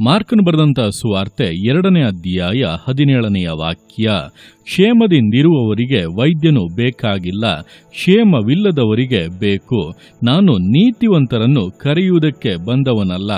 ಮಾರ್ಕನು ಬರೆದಂಥ ಸುವಾರ್ತೆ ಎರಡನೇ ಅಧ್ಯಾಯ ಹದಿನೇಳನೆಯ ವಾಕ್ಯ, ಕ್ಷೇಮದಿಂದಿರುವವರಿಗೆ ವೈದ್ಯನು ಬೇಕಾಗಿಲ್ಲ, ಕ್ಷೇಮವಿಲ್ಲದವರಿಗೆ ಬೇಕು. ನಾನು ನೀತಿವಂತರನ್ನು ಕರೆಯುವುದಕ್ಕೆ ಬಂದವನಲ್ಲ,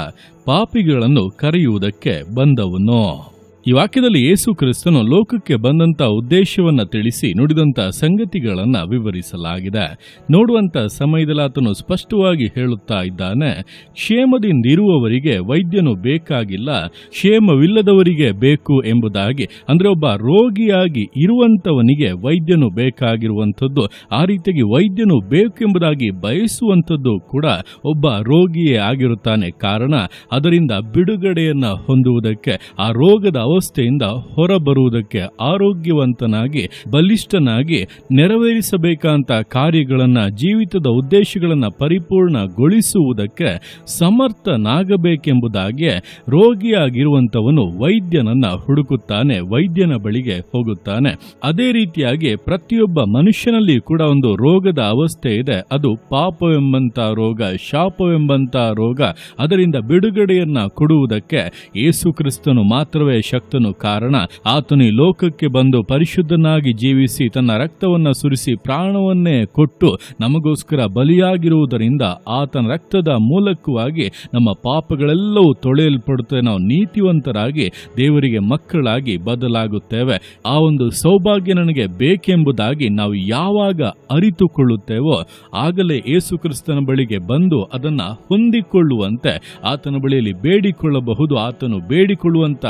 ಪಾಪಿಗಳನ್ನು ಕರೆಯುವುದಕ್ಕೆ ಬಂದವನು. ಈ ವಾಕ್ಯದಲ್ಲಿ ಯೇಸು ಕ್ರಿಸ್ತನು ಲೋಕಕ್ಕೆ ಬಂದಂತ ಉದ್ದೇಶವನ್ನ ತಿಳಿಸಿ ನುಡಿದಂತ ಸಂಗತಿಗಳನ್ನ ವಿವರಿಸಲಾಗಿದೆ. ನೋಡುವಂತ ಸಮಯದಲ್ಲಿ ಆತನು ಸ್ಪಷ್ಟವಾಗಿ ಹೇಳುತ್ತಾ ಇದ್ದಾನೆ ಕ್ಷೇಮದಿಂದಿರುವವರಿಗೆ ವೈದ್ಯನು ಬೇಕಾಗಿಲ್ಲ, ಕ್ಷೇಮವಿಲ್ಲದವರಿಗೆ ಬೇಕು ಎಂಬುದಾಗಿ. ಅಂದ್ರೆ ಒಬ್ಬ ರೋಗಿಯಾಗಿ ಇರುವಂತವನಿಗೆ ವೈದ್ಯನು ಬೇಕಾಗಿರುವಂಥದ್ದು, ಆ ರೀತಿಯಾಗಿ ವೈದ್ಯನು ಬೇಕೆಂಬುದಾಗಿ ಬಯಸುವಂಥದ್ದು ಕೂಡ ಒಬ್ಬ ರೋಗಿಯೇ ಆಗಿರುತ್ತಾನೆ ಕಾರಣ. ಅದರಿಂದ ಬಿಡುಗಡೆಯನ್ನ ಹೊಂದುವುದಕ್ಕೆ ಆ ರೋಗದ ಅವಸ್ಥೆಯಿಂದ ಹೊರಬರುವುದಕ್ಕೆ ಆರೋಗ್ಯವಂತನಾಗಿ, ಬಲಿಷ್ಠನಾಗಿ ನೆರವೇರಿಸಬೇಕಂತ ಕಾರ್ಯಗಳನ್ನು, ಜೀವಿತದ ಉದ್ದೇಶಗಳನ್ನು ಪರಿಪೂರ್ಣಗೊಳಿಸುವುದಕ್ಕೆ ಸಮರ್ಥನಾಗಬೇಕೆಂಬುದಾಗಿ ರೋಗಿಯಾಗಿರುವಂತವನು ವೈದ್ಯನನ್ನ ಹುಡುಕುತ್ತಾನೆ, ವೈದ್ಯನ ಬಳಿಗೆ ಹೋಗುತ್ತಾನೆ. ಅದೇ ರೀತಿಯಾಗಿ ಪ್ರತಿಯೊಬ್ಬ ಮನುಷ್ಯನಲ್ಲಿ ಕೂಡ ಒಂದು ರೋಗದ ಅವಸ್ಥೆ ಇದೆ. ಅದು ಪಾಪವೆಂಬಂತ ರೋಗ ಶಾಪವೆಂಬಂತ ರೋಗ. ಅದರಿಂದ ಬಿಡುಗಡೆಯನ್ನ ಕೊಡುವುದಕ್ಕೆ ಯೇಸು ಕ್ರಿಸ್ತನು ಮಾತ್ರವೇ ಶಕ್ತನು ಕಾರಣ. ಆತನು ಈ ಲೋಕಕ್ಕೆ ಬಂದು ಪರಿಶುದ್ಧನಾಗಿ ಜೀವಿಸಿ ತನ್ನ ರಕ್ತವನ್ನು ಸುರಿಸಿ ಪ್ರಾಣವನ್ನೇ ಕೊಟ್ಟು ನಮಗೋಸ್ಕರ ಬಲಿಯಾಗಿರುವುದರಿಂದ ಆತನ ರಕ್ತದ ಮೂಲಕವಾಗಿ ನಮ್ಮ ಪಾಪಗಳೆಲ್ಲವೂ ತೊಳೆಯಲ್ಪಡುತ್ತೆ ನಾವು ನೀತಿವಂತರಾಗಿ ದೇವರಿಗೆ ಮಕ್ಕಳಾಗಿ ಬದಲಾಗುತ್ತೇವೆ. ಆ ಒಂದು ಸೌಭಾಗ್ಯ ನನಗೆ ಬೇಕೆಂಬುದಾಗಿ ನಾವು ಯಾವಾಗ ಅರಿತುಕೊಳ್ಳುತ್ತೇವೋ ಆಗಲೇ ಯೇಸು ಕ್ರಿಸ್ತನ ಬಳಿಗೆ ಬಂದು ಅದನ್ನ ಹೊಂದಿಕೊಳ್ಳುವಂತೆ ಆತನ ಬಳಿಯಲ್ಲಿ ಬೇಡಿಕೊಳ್ಳಬಹುದು. ಆತನು ಬೇಡಿಕೊಳ್ಳುವಂತ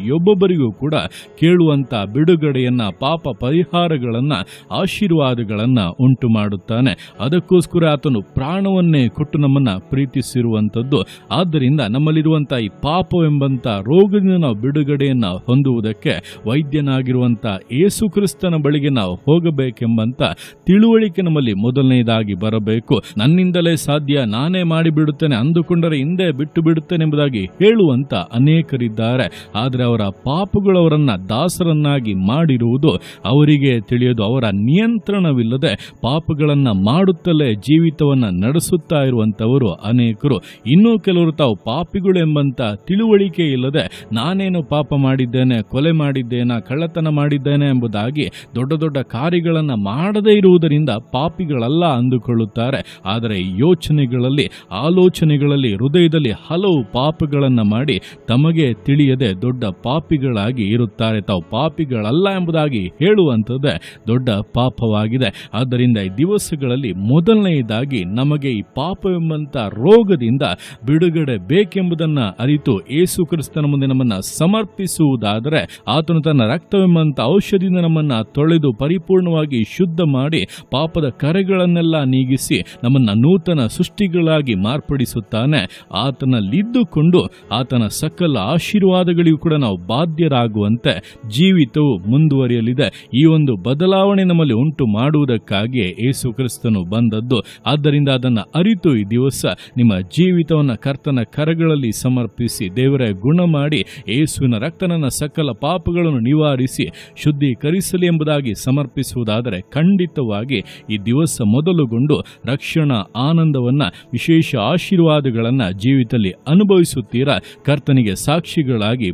ಪ್ರತಿಯೊಬ್ಬೊಬ್ಬರಿಗೂ ಕೂಡ ಕೇಳುವಂತ ಬಿಡುಗಡೆಯನ್ನ, ಪಾಪ ಪರಿಹಾರಗಳನ್ನ, ಆಶೀರ್ವಾದಗಳನ್ನ ಉಂಟು ಮಾಡುತ್ತಾನೆ. ಅದಕ್ಕೋಸ್ಕರ ಆತನು ಪ್ರಾಣವನ್ನೇ ಕೊಟ್ಟು ನಮ್ಮನ್ನ ಪ್ರೀತಿಸಿರುವಂಥದ್ದು ಆದ್ದರಿಂದ ನಮ್ಮಲ್ಲಿರುವಂತಹ ಈ ಪಾಪವೆಂಬಂತ ರೋಗದಿಂದ ನಾವು ಬಿಡುಗಡೆಯನ್ನ ಹೊಂದುವುದಕ್ಕೆ ವೈದ್ಯನಾಗಿರುವಂತ ಯೇಸು ಕ್ರಿಸ್ತನ ಬಳಿಗೆ ನಾವು ಹೋಗಬೇಕೆಂಬಂತ ತಿಳುವಳಿಕೆ ನಮ್ಮಲ್ಲಿ ಮೊದಲನೆಯದಾಗಿ ಬರಬೇಕು. ನನ್ನಿಂದಲೇ ಸಾಧ್ಯ, ನಾನೇ ಮಾಡಿಬಿಡುತ್ತೇನೆ, ಅಂದುಕೊಂಡರೆ ಹಿಂದೆ ಬಿಟ್ಟು ಬಿಡುತ್ತೇನೆ ಎಂಬುದಾಗಿ ಹೇಳುವಂತ ಅನೇಕರಿದ್ದಾರೆ. ಆದರೆ ಅವರ ಪಾಪಗಳವರನ್ನು ದಾಸರನ್ನಾಗಿ ಮಾಡಿರುವುದು ಅವರಿಗೆ ತಿಳಿಯೋದು. ಅವರ ನಿಯಂತ್ರಣವಿಲ್ಲದೆ ಪಾಪಗಳನ್ನು ಮಾಡುತ್ತಲೇ ಜೀವಿತವನ್ನು ನಡೆಸುತ್ತಾ ಇರುವಂಥವರು ಅನೇಕರು. ಇನ್ನೂ ಕೆಲವರು ತಾವು ಪಾಪಿಗಳು ಎಂಬಂತ ತಿಳುವಳಿಕೆ ಇಲ್ಲದೆ, ನಾನೇನು ಪಾಪ ಮಾಡಿದ್ದೇನೆ, ಕೊಲೆ ಮಾಡಿದ್ದೇನೆ, ಕಳ್ಳತನ ಮಾಡಿದ್ದೇನೆ ಎಂಬುದಾಗಿ ದೊಡ್ಡ ದೊಡ್ಡ ಕಾರ್ಯಗಳನ್ನು ಮಾಡದೇ ಇರುವುದರಿಂದ ಪಾಪಿಗಳಲ್ಲ ಅಂದುಕೊಳ್ಳುತ್ತಾರೆ. ಆದರೆ ಯೋಚನೆಗಳಲ್ಲಿ, ಆಲೋಚನೆಗಳಲ್ಲಿ, ಹೃದಯದಲ್ಲಿ ಹಲವು ಪಾಪಗಳನ್ನು ಮಾಡಿ ತಮಗೆ ತಿಳಿಯದೆ ದೊಡ್ಡ ಪಾಪಿಗಳಾಗಿ ಇರುತ್ತಾರೆ. ತಾವು ಪಾಪಿಗಳಲ್ಲ ಎಂಬುದಾಗಿ ಹೇಳುವಂಥದ್ದೇ ದೊಡ್ಡ ಪಾಪವಾಗಿದೆ. ಆದ್ದರಿಂದ ಈ ದಿವಸಗಳಲ್ಲಿ ಮೊದಲನೆಯದಾಗಿ ನಮಗೆ ಈ ಪಾಪವೆಂಬಂಥ ರೋಗದಿಂದ ಬಿಡುಗಡೆ ಬೇಕೆಂಬುದನ್ನು ಅರಿತು ಏಸು ಕ್ರಿಸ್ತನ ಮುಂದೆ ನಮ್ಮನ್ನು ಸಮರ್ಪಿಸುವುದಾದರೆ ಆತನು ತನ್ನ ರಕ್ತವೆಂಬಂಥ ಔಷಧಿಯಿಂದ ನಮ್ಮನ್ನು ತೊಳೆದು ಪರಿಪೂರ್ಣವಾಗಿ ಶುದ್ಧ ಮಾಡಿ ಪಾಪದ ಕರೆಗಳನ್ನೆಲ್ಲ ನೀಗಿಸಿ ನಮ್ಮನ್ನು ನೂತನ ಸೃಷ್ಟಿಗಳಾಗಿ ಮಾರ್ಪಡಿಸುತ್ತಾನೆ. ಆತನಲ್ಲಿದ್ದುಕೊಂಡು ಆತನ ಸಕಲ ಆಶೀರ್ವಾದಗಳಿಗೂ ಕೂಡ ನಾವು ಬಾಧ್ಯರಾಗುವಂತೆ ಜೀವಿತವು ಮುಂದುವರಿಯಲಿದೆ. ಈ ಒಂದು ಬದಲಾವಣೆ ನಮ್ಮಲ್ಲಿ ಉಂಟು ಮಾಡುವುದಕ್ಕಾಗಿಯೇ ಯೇಸು ಕ್ರಿಸ್ತನು ಬಂದದ್ದು. ಆದ್ದರಿಂದ ಅದನ್ನು ಅರಿತು ಈ ದಿವಸ ನಿಮ್ಮ ಜೀವಿತವನ್ನು ಕರ್ತನ ಕರಗಳಲ್ಲಿ ಸಮರ್ಪಿಸಿ ದೇವರ ಗುಣ ಮಾಡಿ ಯೇಸುವಿನ ರಕ್ತನನ್ನ ಸಕಲ ಪಾಪಗಳನ್ನು ನಿವಾರಿಸಿ ಶುದ್ಧೀಕರಿಸಲಿ ಎಂಬುದಾಗಿ ಸಮರ್ಪಿಸುವುದಾದರೆ ಖಂಡಿತವಾಗಿ ಈ ದಿವಸ ಮೊದಲುಗೊಂಡು ರಕ್ಷಣಾ ಆನಂದವನ್ನು ವಿಶೇಷ ಆಶೀರ್ವಾದಗಳನ್ನು ಜೀವಿತದಲ್ಲಿ ಅನುಭವಿಸುತ್ತೀರಾ? ಕರ್ತನಿಗೆ ಸಾಕ್ಷಿಗಳಾಗಿ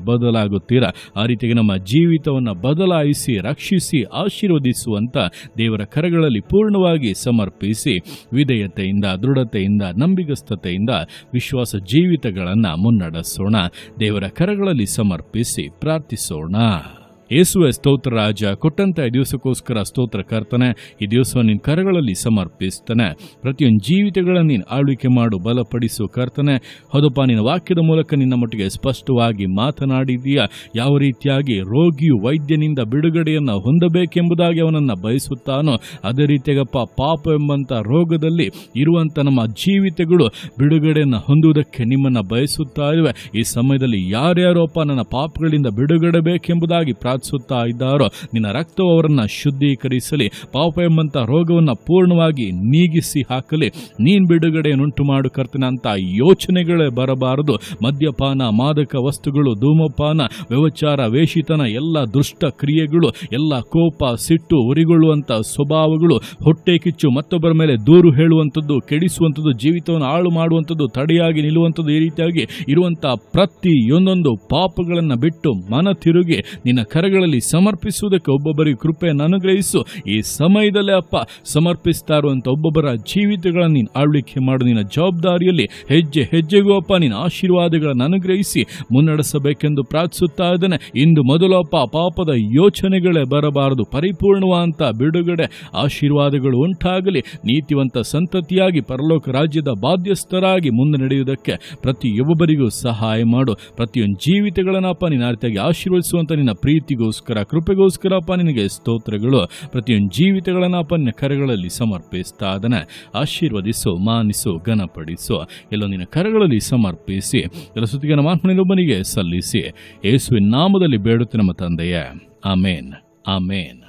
ಬದಲಾಗುತ್ತೀರಾ ಆ ರೀತಿಯಾಗಿ ನಮ್ಮ ಜೀವಿತವನ್ನು ಬದಲಾಯಿಸಿ, ರಕ್ಷಿಸಿ ಆಶೀರ್ವದಿಸುವಂಥ ದೇವರ ಕರಗಳಲ್ಲಿ ಪೂರ್ಣವಾಗಿ ಸಮರ್ಪಿಸಿ, ವಿಧೇಯತೆಯಿಂದ, ದೃಢತೆಯಿಂದ, ನಂಬಿಗಸ್ತತೆಯಿಂದ ವಿಶ್ವಾಸ ಜೀವಿತಗಳನ್ನು ಮುನ್ನಡೆಸೋಣ. ದೇವರ ಕರಗಳಲ್ಲಿ ಸಮರ್ಪಿಸಿ ಪ್ರಾರ್ಥಿಸೋಣ. ಯೇಸುವೆ ಸ್ತೋತ್ರ ರಾಜ, ಕೊಟ್ಟಂತ ಈ ದಿವಸಕ್ಕೋಸ್ಕರ ಸ್ತೋತ್ರ ಕರ್ತನೆ, ಈ ದಿವಸ ನಿನ್ನ ಕರಗಳಲ್ಲಿ ಸಮರ್ಪಿಸ್ತಾನೆ. ಪ್ರತಿಯೊಂದು ಜೀವಿತಗಳನ್ನು ನೀನು ಆಳ್ವಿಕೆ ಮಾಡು, ಬಲಪಡಿಸು ಕರ್ತನೆ. ಹೌದಪ್ಪ, ನಿನ್ನ ವಾಕ್ಯದ ಮೂಲಕ ನಿನ್ನ ಮಟ್ಟಿಗೆ ಸ್ಪಷ್ಟವಾಗಿ ಮಾತನಾಡಿದೀಯ ಯಾವ ರೀತಿಯಾಗಿ ರೋಗಿಯು ವೈದ್ಯನಿಂದ ಬಿಡುಗಡೆಯನ್ನು ಹೊಂದಬೇಕೆಂಬುದಾಗಿ ಅವನನ್ನು ಬಯಸುತ್ತಾನೋ, ಅದೇ ರೀತಿಯಾಗಪ್ಪ ಪಾಪ ಎಂಬಂಥ ರೋಗದಲ್ಲಿ ಇರುವಂಥ ನಮ್ಮ ಜೀವಿತಗಳು ಬಿಡುಗಡೆಯನ್ನು ಹೊಂದುವುದಕ್ಕೆ ನಿಮ್ಮನ್ನು ಬಯಸುತ್ತಾ ಇವೆ. ಈ ಸಮಯದಲ್ಲಿ ಯಾರ್ಯಾರೋಪ್ಪ ನನ್ನ ಪಾಪಗಳಿಂದ ಬಿಡುಗಡೆ ಬೇಕೆಂಬುದಾಗಿ ಪ್ರಾರ್ಥಿಸುತ್ತಾ ಇದ್ದಾರೋ? ನಿನ್ನ ರಕ್ತವು ಅವರನ್ನು ಶುದ್ಧೀಕರಿಸಲಿ. ಪಾಪ ಎಂಬಂತ ರೋಗವನ್ನು ಪೂರ್ಣವಾಗಿ ನೀಗಿಸಿ ಹಾಕಲಿ. ನೀನು ಬಿಡುಗಡೆಯನ್ನುಂಟು ಮಾಡು ಕರ್ತನಂತ ಯೋಚನೆಗಳೇ ಬರಬಾರದು. ಮದ್ಯಪಾನ, ಮಾದಕ ವಸ್ತುಗಳು, ಧೂಮಪಾನ ವ್ಯವಚಾರ ವೇಷಿತನ ಎಲ್ಲ ದುಷ್ಟ ಕ್ರಿಯೆಗಳು, ಎಲ್ಲ ಕೋಪ, ಸಿಟ್ಟು, ಉರಿಗೊಳ್ಳುವಂತ ಸ್ವಭಾವಗಳು, ಹೊಟ್ಟೆ ಕಿಚ್ಚು, ಮತ್ತೊಬ್ಬರ ಮೇಲೆ ದೂರು ಹೇಳುವಂಥದ್ದು, ಕೆಡಿಸುವಂಥದ್ದು, ಜೀವಿತವನ್ನು ಹಾಳು ಮಾಡುವಂಥದ್ದು, ತಡೆಯಾಗಿ ನಿಲ್ಲುವಂಥದ್ದು ಈ ರೀತಿಯಾಗಿ ಇರುವಂತಹ ಪ್ರತಿಯೊಂದೊಂದು ಪಾಪಗಳನ್ನು ಬಿಟ್ಟು ಮನ ತಿರುಗಿ ನಿನ್ನ ಕರಗಳಲ್ಲಿ ಸಮರ್ಪಿಸುವುದಕ್ಕೆ ಒಬ್ಬೊಬ್ಬರಿಗೆ ಕೃಪೆಯನ್ನು ಅನುಗ್ರಹಿಸು ಈ ಸಮಯದಲ್ಲೇ ಅಪ್ಪ ಸಮರ್ಪಿಸ್ತಾ ಇರುವಂಥ ಒಬ್ಬೊಬ್ಬರ ಜೀವಿತಗಳನ್ನು ನೀನು ಆಳ್ವಿಕೆ ಮಾಡು. ನಿನ್ನ ಜವಾಬ್ದಾರಿಯಲ್ಲಿ ಹೆಜ್ಜೆ ಹೆಜ್ಜೆಗೂ ಅಪ್ಪ, ನಿನ್ನ ಆಶೀರ್ವಾದಗಳನ್ನು ಅನುಗ್ರಹಿಸಿ ಮುನ್ನಡೆಸಬೇಕೆಂದು ಪ್ರಾರ್ಥಿಸುತ್ತಾ ಇದ್ದೇನೆ. ಇಂದು ಮೊದಲು ಅಪ್ಪ, ಪಾಪದ ಯೋಚನೆಗಳೇ ಬರಬಾರದು. ಪರಿಪೂರ್ಣವಾದಂಥ ಬಿಡುಗಡೆ, ಆಶೀರ್ವಾದಗಳು ಉಂಟಾಗಲಿ. ನೀತಿವಂತ ಸಂತತಿಯಾಗಿ, ಪರಲೋಕ ರಾಜ್ಯದ ಬಾಧ್ಯಸ್ಥರಾಗಿ ಮುಂದೆ ನಡೆಯುವುದಕ್ಕೆ ಪ್ರತಿಯೊಬ್ಬರಿಗೂ ಸಹಾಯ ಮಾಡು. ಪ್ರತಿಯೊಂದು ಜೀವಿತಗಳನ್ನಪ್ಪ ನಿನ್ನ ರೀತಿಯಾಗಿ ಆಶೀರ್ವದಿಸುವಂತ ನಿನ್ನ ಪ್ರೀತಿಗೋಸ್ಕರ ಕೃಪೆಗೋಸ್ಕರಪ್ಪ ನಿನಗೆ ಸ್ತೋತ್ರಗಳು. ಪ್ರತಿಯೊಂದು ಜೀವಿತಗಳನ್ನಪ್ಪ ನಿನ್ನ ಕರೆಗಳಲ್ಲಿ ಸಮರ್ಪಿಸ್ತಾ ಅದನ್ನ ಆಶೀರ್ವದಿಸು, ಮಾನಿಸು, ಘನಪಡಿಸು. ಎಲ್ಲೋ ನಿನ್ನ ಕರೆಗಳಲ್ಲಿ ಸಮರ್ಪಿಸಿ, ಎಲ್ಲ ಸುತ್ತಿಗೆ ಮಾತ್ಮನಿಗೊಬ್ಬನಿಗೆ ಸಲ್ಲಿಸಿ. ಯೇಸುವಿನ ನಾಮದಲ್ಲಿ ಬೇಡುತ್ತೆ ನಮ್ಮ ತಂದೆಯೇ. ಆಮೇನ್. ಆಮೇನ್.